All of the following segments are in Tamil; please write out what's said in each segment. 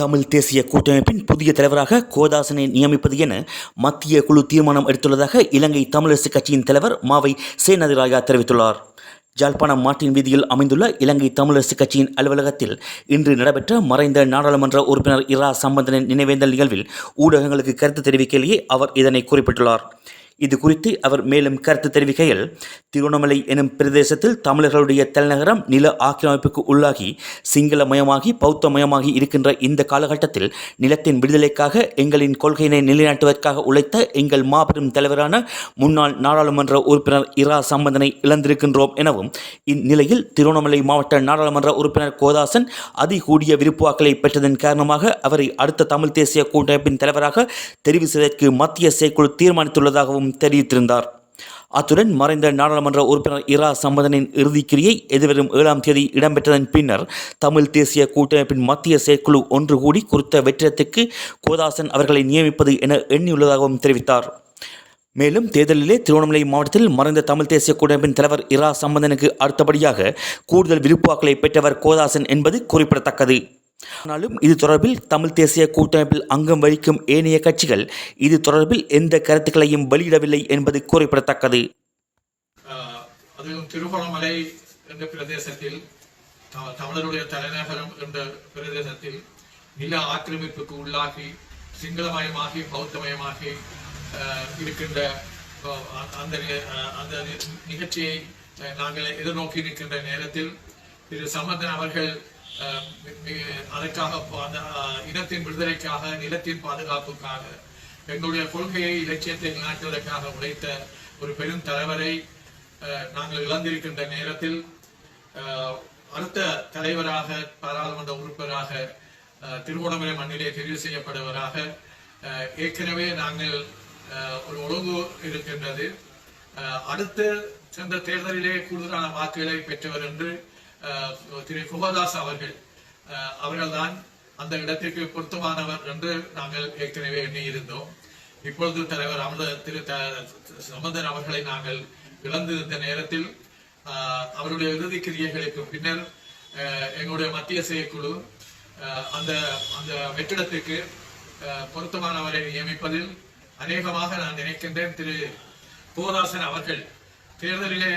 தமிழ் தேசிய கூட்டமைப்பின் புதிய தலைவராக கோதாசனை நியமிப்பது என மத்திய குழு தீர்மானம் எடுத்துள்ளதாக இலங்கை தமிழரசுக் கட்சியின் தலைவர் மாவை சேனதிராயா தெரிவித்துள்ளார். ஜாழ்ப்பாணம் மாட்டின் வீதியில் அமைந்துள்ள இலங்கை தமிழரசுக் கட்சியின் அலுவலகத்தில் இன்று நடைபெற்ற மறைந்த நாடாளுமன்ற உறுப்பினர் இரா சம்பந்தனின் நினைவேந்தல் நிகழ்வில் ஊடகங்களுக்கு கருத்து தெரிவிக்கையிலேயே அவர் இதனை குறிப்பிட்டுள்ளார். இது குறித்து அவர் மேலும் கருத்து தெரிவிக்கையில் திருவண்ணாமலை எனும் பிரதேசத்தில் தமிழர்களுடைய தலைநகரம் நில ஆக்கிரமிப்புக்கு உள்ளாகி சிங்கள மயமாகி பௌத்த மயமாகி இருக்கின்ற இந்த காலகட்டத்தில் நிலத்தின் விடுதலைக்காக எங்களின் கொள்கையினை நிலைநாட்டுவதற்காக உழைத்த எங்கள் மாபெரும் தலைவரான முன்னாள் நாடாளுமன்ற உறுப்பினர் இரா சம்பந்தனை இழந்திருக்கின்றோம் எனவும் இந்நிலையில் திருவண்ணாமலை மாவட்ட நாடாளுமன்ற உறுப்பினர் கோதாசன் அதிகூடிய விருப்புவாக்களை பெற்றதன் காரணமாக அவரை அடுத்த தமிழ் தேசிய கூட்டமைப்பின் தலைவராக தெரிவு செய்வதற்கு மத்திய செயற்குழு தீர்மானித்துள்ளதாகவும் தெரிவித்திருந்தார். அத்துடன் மறைந்த நாடாளுமன்ற உறுப்பினர் இரா சம்பந்தனின் இறுதிக்கிரியை எதிர்வரும் ஏழாம் தேதி இடம்பெற்றதன் பின்னர் தமிழ் தேசிய கூட்டமைப்பின் மத்திய செயற்குழு ஒன்று கூடி குறித்த வெற்றிடத்துக்கு கோதாசன் அவர்களை நியமிப்பது என எண்ணியுள்ளதாகவும் தெரிவித்தார். மேலும் தேர்தலிலே திருவண்ணாமலை மாவட்டத்தில் மறைந்த தமிழ் தேசிய கூட்டமைப்பின் தலைவர் இரா சம்பந்தனுக்கு அடுத்தபடியாக கூடுதல் விருப்பாக்களை பெற்றவர் கோதாசன் என்பது குறிப்பிடத்தக்கது. ஆனாலும் இது தொடர்பில் தமிழ் தேசிய கூட்டமைப்பில் அங்கம் வகிக்கும் ஏனைய கட்சிகள் இது தொடர்பில் எந்த கருத்துக்களையும் வெளியிடவில்லை என்பது குறிப்பிடத்தக்கது. ஆஹ் அதுவும் திருகோணமலை என்ற பிரதேசத்தில் தமிழருடைய தலைநகரம் என்ற பிரதேசத்தில் நில ஆக்கிரமிப்புக்கு உள்ளாகி சிங்களமயமாகி பௌத்தமயமாகி இருக்கின்ற அந்த அந்த நிகழ்ச்சியை நாங்கள் எதிர்நோக்கி இருக்கின்ற நேரத்தில் திரு சம்பந்தன் அவர்கள் அதற்காக அந்த இனத்தின் விடுதலைக்காக நிலத்தின் பாதுகாப்புக்காக எங்களுடைய கொள்கையை இலட்சியத்தை நாட்டுவதற்காக உழைத்த ஒரு பெரும் தலைவரை அஹ், நாங்கள் இழந்திருக்கின்ற நேரத்தில் அடுத்த தலைவராக பாராளுமன்ற உறுப்பினராக அஹ், திருவோணமலை மண்ணிலே தெரிவு செய்யப்படுவராக அஹ், ஏற்கனவே நாங்கள் அஹ், ஒரு ஒழுங்கு இருக்கின்றது. அஹ், அடுத்து சென்ற தேர்தலிலே கூடுதலான வாக்குகளை பெற்றவர் என்று திரு குகதாஸ் அவர்கள் அஹ், அவர்கள்தான் அந்த இடத்திற்கு பொருத்தமானவர் என்று நாங்கள் ஏற்கனவே எண்ணியிருந்தோம் இப்பொழுது தலைவர் அமத திரு த- சம்பந்தன் அவர்களை நாங்கள் இழந்திருந்த நேரத்தில் ஆஹ், அவருடைய இறுதி கிரியைகளுக்கு பின்னர் எங்களுடைய மத்திய செயற்குழு அந்த அந்த வெற்றிடத்துக்கு பொருத்தமானவரை நியமிப்பதில் அநேகமாக நான் நினைக்கின்றேன் திரு கோதாசன் அவர்கள் தேர்தலிலே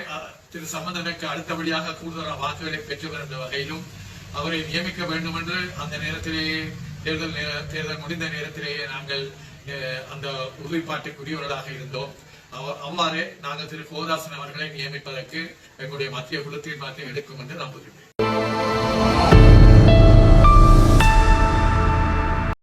திரு சம்பந்தனுக்கு அடுத்தபடியாக கூடுதலான வாக்குகளை பெற்றவர் என்ற வகையிலும் அவரை நியமிக்க வேண்டும் என்று அந்த நேரத்திலேயே தேர்தல் தேர்தல் முடிந்த நேரத்திலேயே நாங்கள் அஹ், அந்த உறுதிப்பாட்டுக்குரியவர்களாக இருந்தோம். அவ- அவ்வாறே நாங்கள் திரு கோதாசன் அவர்களை நியமிப்பதற்கு எங்களுடைய மத்திய குழு தீர்மானத்தை எடுக்கும் என்று நம்புகிறேன்